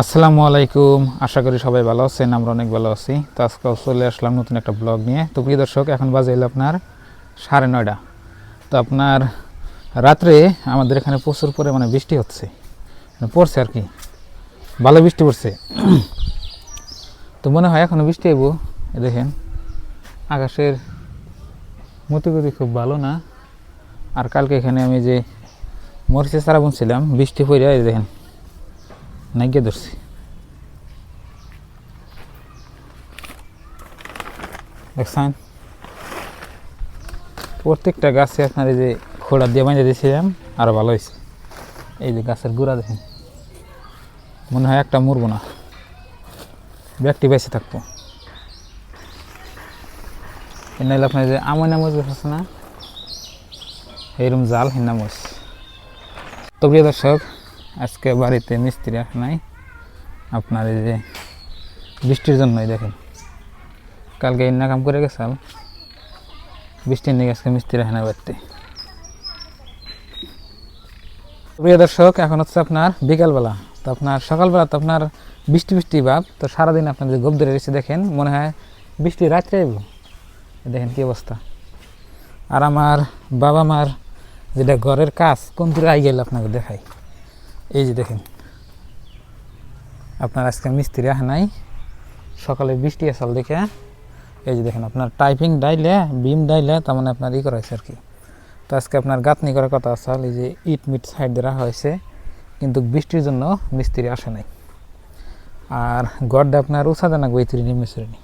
আসসালামু আলাইকুম। আশা করি সবাই ভালো আছেন, আমরা অনেক ভালো আছি। তো আজকে চলে আসলাম নতুন একটা ব্লগ নিয়ে। তো প্রিয় দর্শক, এখন বাজে হলো আপনার সাড়ে নয়টা। তো আপনার রাত্রে আমাদের এখানে প্রচুর পরিমাণে বৃষ্টি হচ্ছে। মানে পড়ছে আর কি। ভালো বৃষ্টি পড়ছে। তো মনে হয় এখনও বৃষ্টি এবো দেখেন, আকাশের মতিগতি খুব ভালো না। আর কালকে এখানে আমি যে মরিচে সারা বুনছিলাম, বৃষ্টি পড়ে দেখেন নাইকে ধরছি দেখছেন প্রত্যেকটা গাছে আপনার এই যে খোড়া দিয়ে বাঁধে দিয়েছিলাম আরও ভালো হয়েছে। এই যে গাছের গুঁড়া দেখেন, মনে হয় একটা মরবো না। ব্যাগটি বেঁচে থাকব। নাইলে আপনার যে আমনা গাছ আছে না এইরকম জাল তো প্রিয় দর্শক আজকে বাড়িতে মিস্ত্রি আসে নাই। আপনার এই যে বৃষ্টির জন্যই দেখেন। কালকে ইন্না কাম করে গেছাল বৃষ্টির নিয়ে আজকে মিস্ত্রি আসে না বাড়িতে। প্রিয় দর্শক, এখন হচ্ছে আপনার বিকালবেলা। তো আপনার সকালবেলা তো আপনার বৃষ্টি বৃষ্টি ভাব। তো সারাদিন আপনার যে ধরে রয়েছে দেখেন, মনে হয় বৃষ্টি রাত্রে দেখেন কি অবস্থা। আর আমার বাবা মার যেটা ঘরের কাজ, কোন দূরে আই গেল আপনাকে দেখাই। এই যে দেখেন। আপনার আজকে মিস্ত্রি আসে নাই। সকালে বৃষ্টি আসাল দেখে এই যে দেখেন, আপনার টাইপিং ডাইলে, বিম ডাইলে তার মানে আপনার ই করা হয়েছে আর কি। তো আজকে আপনার গাঁথনি করার কথা আসাল এই যে ইট মিট সাইড দিয়ে রাখা হয়েছে, কিন্তু বৃষ্টির জন্য মিস্ত্রি আসে নাই। আর গড়টা আপনার উষা জানা গৈতিরি নিম্ন শ্রেণি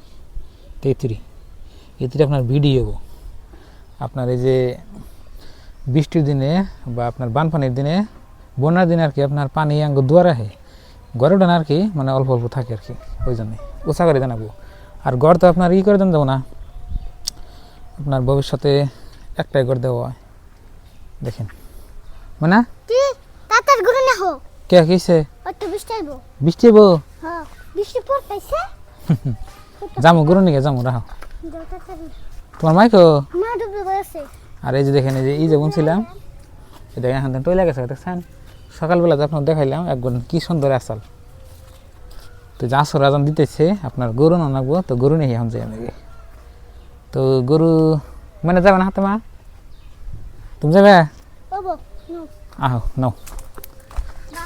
তেইতিরি এতিরি আপনার ভিডিও। আপনার এই যে বৃষ্টির দিনে বা আপনার বানপানির দিনে বন্যার দিনে আর কি আপনার পানি আঙ্গ দুয়ার আহে। গড়ে ওঠে আর কি মানে অল্প অল্প থাকে আর কি ওই জন্যে। উষা করে জানাব আর গড় তো আপনার ই করে দেন দেবো না। আপনার ভবিষ্যতে একটাই গড় দেওয়া হয়। দেখেন। মানে? কি? তাতারগুলো না হো কে কিসে অত বৃষ্টি হব হ্যাঁ যামু গরু নিকে যামু রাহো। তোমার মাইকো? আর এই যে দেখেন এই যে এই যে বুনছিলাম। দেখেন এখান টইলা গেছে দেখছেন? সকালবেলা যে আপনার দেখাইলাম একবার কি সুন্দর আসাল তো যে আসর আজান দিতেছে আপনার গরু না নাগবো তো গরু নেই এখন যাই আমি তো গরু মানে যাবে না হাতে মা? তুমি যাবে? আহো নাও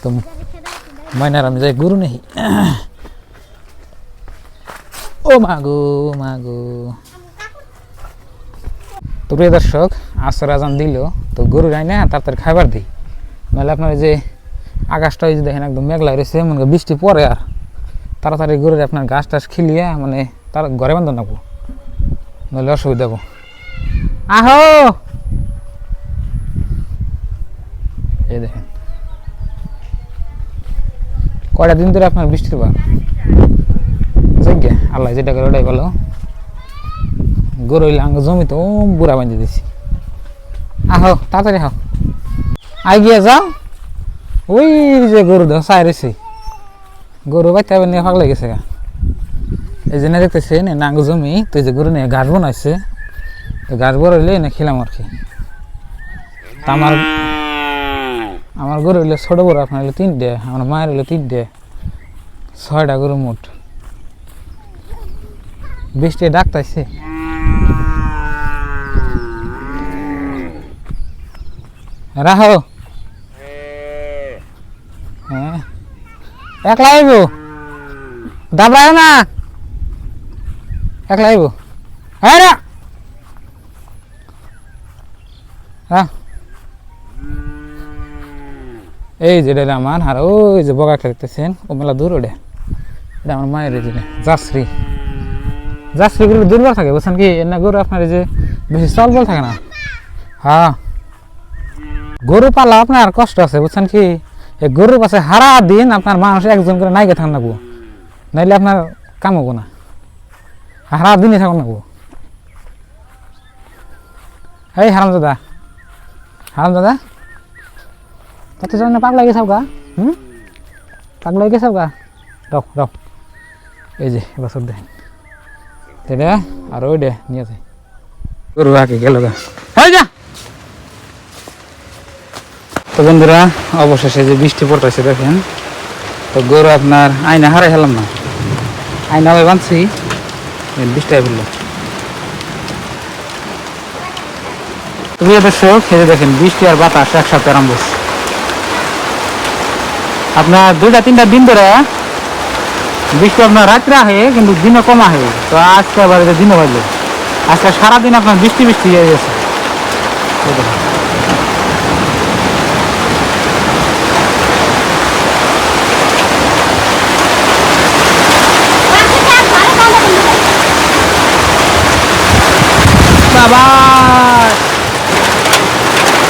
তো মাইনার আমি যাই গরু নেই ও মাগো মাগো তো প্রিয় দর্শক আসর আজান দিল তো গরু যাই না তাড়াতাড়ি খাবার দিই। নাহলে আপনার যে আকাশটা ওই যে দেখেন একদম মেঘলা রয়েছে মনে করেন বৃষ্টি পরে আর। তাড়াতাড়ি গরুর আপনার গাছ টাছ খিলিয়ে মানে তার ঘরে বান্ধব নাকবো নাহলে অসুবিধা হব। আহো! এই দেখেন। কয়টা দিন ধরে আপনার বৃষ্টির বার আল্লাহ যেটা করে ওটাই ভালো। গরু হইলে আঙ্গ জমিতে ও বুড়া বাঁধে দিছি। আহো, তাড়াতাড়ি হাও আই গিয়ে যাও। ওই যে গরু দেখ, চাই রয়েছে গরু বাইতে আবার নিয়ে ফাঁক লেগেছে গা। এই যে না দেখতেছেন এই জমি, তো যে গরু নিয়ে ঘাস বানাইছে। ঘাস বড় হইলে এনে খেলাম আর কি। আমার আমার গরু হইলে ছোট বড়, আপনার হইলে তিনটে, আমার মায়ের হইলে তিনটে, ছয়টা গরু মোট। বৃষ্টি ডাকতাইছে রাহো হ্যাঁ একলা আইব? দাবড়ায় না। একলা আইব? হ্যাঁ রা এই যে এটা আমার, আর ওই যে বগা খেলতেছেন ও মেলা দূর ওটা এটা আমার মায়ের যে জাশ্রী জাশ্রী গরু দুর্বল থাকে, বুঝছেন কি? না গরু আপনার যে বেশি চল বল থাকে না। হ্যাঁ। গরু পালা আপনার কষ্ট আছে, বুঝছেন কি? এই গরুর পাশে হারা দিন আপনার মানুষ একজন করে নাইকে থাকুন নাকবো নাইলে আপনার কাম হব না। হারা দিনই থাকুন নাকবো এই হারাম দাদা হারাম দাদা কত জন পাগলা গেছে গা? হুম? পাগলা গেছে গা? রও রও এই যে বছর দেখেন এটা আর ওই ডে নিয়ে যায় গরু আগে গেল গা। হয়ে যা! তো বন্ধুরা, অবশেষে যে বৃষ্টি পড়তেছে দেখেন, তো গরু আপনার আয়না হারাই খেলাম না। আয়না ভাই বানছি বৃষ্টি ফেলল। প্রিয় দর্শক, এই দেখেন, বৃষ্টি আর বাতাস একসাথে আরম্ভ। আপনার দুইটা, তিনটা দিন ধরে বৃষ্টি আপনার রাত্রে আহে, কিন্তু দিনও কম আহে। তো আজকে আবার দিনও হইল আজকে সারাদিন আপনার বৃষ্টি বৃষ্টি হয়ে গেছে।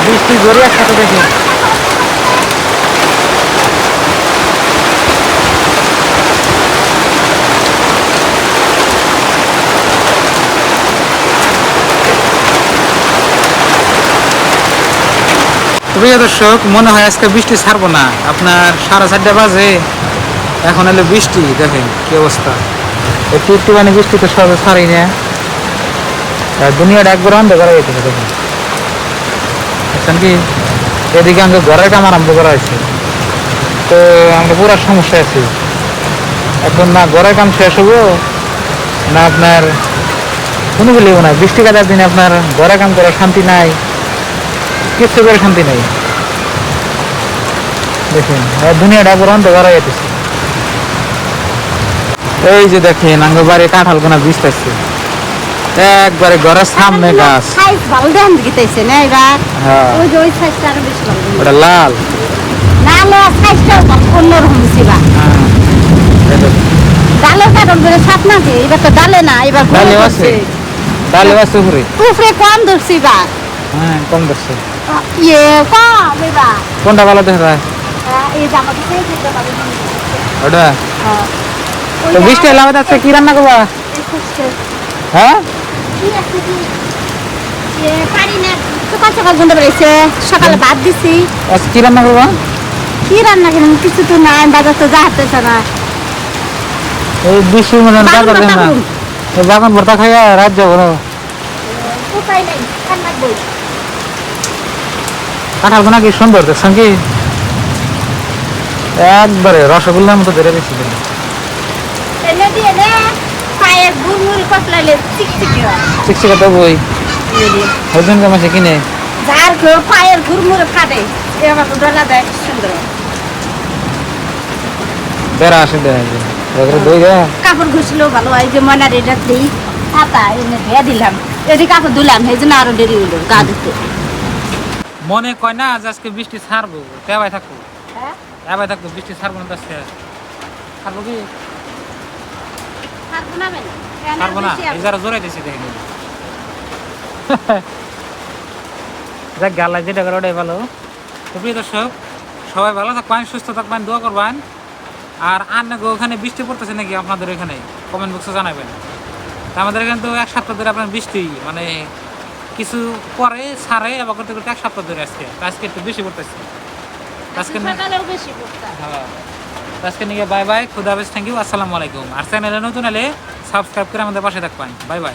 বৃষ্টি জোরে একসাথে দেখি। প্রিয় দর্শক, মনে হয় আজকে বৃষ্টি ছাড়বো না। আপনার সাড়ে চারটা বাজে, এখন এলো বৃষ্টি, দেখেন কি অবস্থা। একটু একটু মানে বৃষ্টি তো সবে ছাড়ি না। দুনিয়াটা একবার অন্ধকার হয়ে গেছে দেখুন। বুঝছেন কি এদিকে আমাকে ঘরের কাম আরম্ভ করা হয়েছে। তো আমরা পুরো সমস্যা আছি। এখন না ঘরের কাম শেষ হব, না আপনার কোনো বলিব না। বৃষ্টি কাটার দিনে আপনার ঘরে কাম করার শান্তি নাই কিছু করে শান্তি নাই। দেখুন দুনিয়াটা একবার অন্ধকার হয়ে গেছে এই যে দেখেন আঙ্গ বাড়ি কাঁঠাল কোনা বীজ থাকছে একবারে ঘরের সামনে গাছ। সাইজ ভালো দেন গিতেছে না এবার? হ্যাঁ। ওই যে ওই সাইজটা আরও বেশি ভালো ওটা লাল। না লো সাইজটা অন্যরকম ছিল হ্যাঁ। ডালের কারণ করে সাত না যে এবার তো ডালে না এবার ডালে ধরছে। আছে। ডালে আছে উপরে উপরে কম ধরছি বা হ্যাঁ কম দেখছে ইয়ে কম এবার। কোনটা ভালো দেখা যায় হ্যাঁ, এই জামা দিতে যেতে পারি ওটা? হ্যাঁ। তো বৃষ্টি এলাকা যাচ্ছে কি রান্না করবা? হ্যাঁ? কি? সকাল সকাল ঘুমতে পেরেছে সকালে ভাত দিছি। কি রান্না করবা? কি রান্না করেন কিছু তো নাই বাজার তো যাচ্ছে না। এই বৃষ্টির মধ্যে বাগান বাজার না। ভর্তা করুন। বাগান ভর্তা খাইয়া রাত যাব না। উপায় নাই কাঁঠাল কোনা কি সুন্দর দেখছেন কি? একবারে রসগোল্লার মতো দিয়ে নে পায়ে চিকচিকি হয়। চিকচিকা তো বই। কিনে? যার পায়ের গুড়মুড়ে ফাটে এবার তো ডলা দেয় সুন্দর। বেড়া আসে দেয় এবারে দই দেয় কাপড় ঘুষলেও ভালো হয় যে দিই। হাতা এনে ধুয়ে দিলাম। কাপড় ধুলাম সেই জন্য আরও দেরি হইল গা ধুতে। মনে কয় না যে আজকে বৃষ্টি ছাড়বো। তেবাই থাকব। হ্যাঁ? তেবাই থাকব বৃষ্টি ছাড়বো না তো আজকে। ছাড়বো কি? ছাড়বো না ছাড়বো না এই যারা জোরাই দিয়েছি দেখে। নিবি যাক গালা যেটা করে ওটাই ভালো। তো প্রিয় দর্শক সবাই ভালো থাকবেন সুস্থ থাকবেন দোয়া করবেন। আর আর নাকি ওখানে বৃষ্টি পড়তেছে নাকি আপনাদের এখানে? কমেন্ট বক্সে জানাবেন। তা আমাদের এখানে তো এক সপ্তাহ ধরে আপনার বৃষ্টি মানে কিছু পরে ছাড়ে আবার করতে করতে এক সপ্তাহ ধরে আজকে। আজকে একটু বেশি পড়তেছে। আজকে হ্যাঁ। আজকে নিয়ে বাই বাই খুদা হাফেজ থ্যাংক ইউ আসসালামু আলাইকুম। আর চ্যানেলে নতুন এলে সাবস্ক্রাইব করে আমাদের পাশে থাকবেন। Bye bye